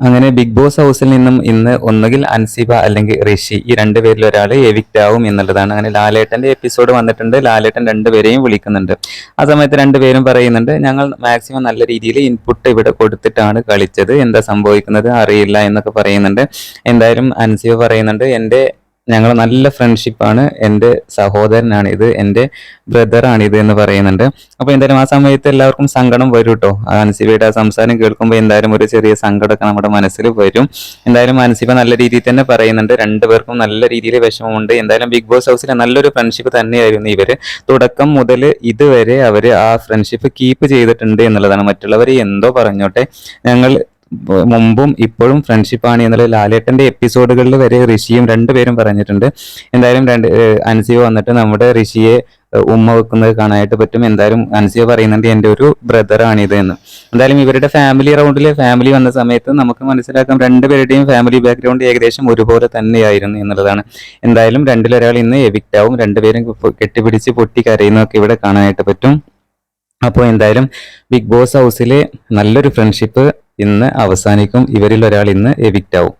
അങ്ങനെ big boss ഹൗസിൽ നിന്നും ഇന്ന് ഒന്നുകിൽ അൻസിബ അല്ലെങ്കിൽ ഋഷി ഈ രണ്ടുപേരിൽ ഒരാൾ എവിക്റ്റ് ആവും എന്നുള്ളതാണ്. അങ്ങനെ ലാലേട്ടന്റെ എപ്പിസോഡ് വന്നിട്ടുണ്ട്. ലാലേട്ടൻ രണ്ടുപേരെയും വിളിക്കുന്നുണ്ട്. ആ സമയത്ത് രണ്ടുപേരും പറയുന്നുണ്ട് ഞങ്ങൾ മാക്സിമം നല്ല രീതിയിൽ ഇൻപുട്ട് ഇവിടെ കൊടുത്തിട്ടാണ് കളിച്ചത്. എന്താ സംഭവിക്കുന്നത്? അറിയില്ല എന്നൊക്കെ പറയുന്നുണ്ട്. എന്തായാലും അൻസിബ പറയുന്നുണ്ട് എന്റെ ഞങ്ങൾ നല്ല ഫ്രണ്ട്ഷിപ്പാണ് എന്റെ സഹോദരനാണ് ഇത്. എന്റെ ബ്രദറാണ് ഇത് എന്ന് പറയുന്നുണ്ട്. അപ്പോൾ എന്തായാലും ആ സമയത്ത് എല്ലാവർക്കും സങ്കടം വരും കേട്ടോ അനസിബയുടെ ആ സംസാരം കേൾക്കുമ്പോൾ എന്തായാലും ഒരു ചെറിയ സങ്കടമൊക്കെ നമ്മുടെ മനസ്സിൽ വരും. എന്തായാലും അനസിബ നല്ല രീതിയിൽ തന്നെ പറയുന്നുണ്ട്. രണ്ടുപേർക്കും നല്ല രീതിയിൽ വിഷമമുണ്ട്. എന്തായാലും ബിഗ് ബോസ് ഹൗസിലെ നല്ലൊരു ഫ്രണ്ട്ഷിപ്പ് തന്നെയായിരുന്നു ഇവർ തുടക്കം മുതൽ ഇതുവരെ അവർ ആ ഫ്രണ്ട്ഷിപ്പ് കീപ്പ് ചെയ്തിട്ടുണ്ട് എന്നുള്ളതാണ്. മറ്റുള്ളവർ എന്തോ പറഞ്ഞോട്ടെ. ഞങ്ങൾ മുമ്പും ഇപ്പോഴും ഫ്രണ്ട്ഷിപ്പാണ് എന്നുള്ളത് ലാലേട്ടന്റെ എപ്പിസോഡുകളിൽ വരെ ഋഷിയും രണ്ടുപേരും പറഞ്ഞിട്ടുണ്ട്. എന്തായാലും രണ്ട് അൻസിയ വന്നിട്ട് നമ്മുടെ ഋഷിയെ ഉമ്മ വെക്കുന്നത് കാണാനായിട്ട് പറ്റും. എന്തായാലും അൻസിയ പറയുന്നുണ്ട് എന്റെ ഒരു ബ്രദറാണ് ഇത് എന്ന്. എന്തായാലും ഇവരുടെ ഫാമിലി റൗണ്ടിലെ ഫാമിലി വന്ന സമയത്ത് നമുക്ക് മനസ്സിലാക്കാം രണ്ടുപേരുടെയും ഫാമിലി ബാക്ക്ഗ്രൗണ്ട് ഏകദേശം ഒരുപോലെ തന്നെയായിരുന്നു എന്നുള്ളതാണ്. എന്തായാലും രണ്ടിലൊരാൾ ഇന്ന് എവിക്റ്റ് ആവും. രണ്ടുപേരും കെട്ടിപ്പിടിച്ച് പൊട്ടി കരയുന്നതൊക്കെ ഇവിടെ കാണാനായിട്ട് പറ്റും. അപ്പോൾ എന്തായാലും ബിഗ് ബോസ് ഹൗസിലെ നല്ലൊരു ഫ്രണ്ട്ഷിപ്പ് ഇന്ന് അവസാനിക്കും. ഇവരിൽ ഒരാൾ ഇന്ന് എവിക്റ്റ് ആവും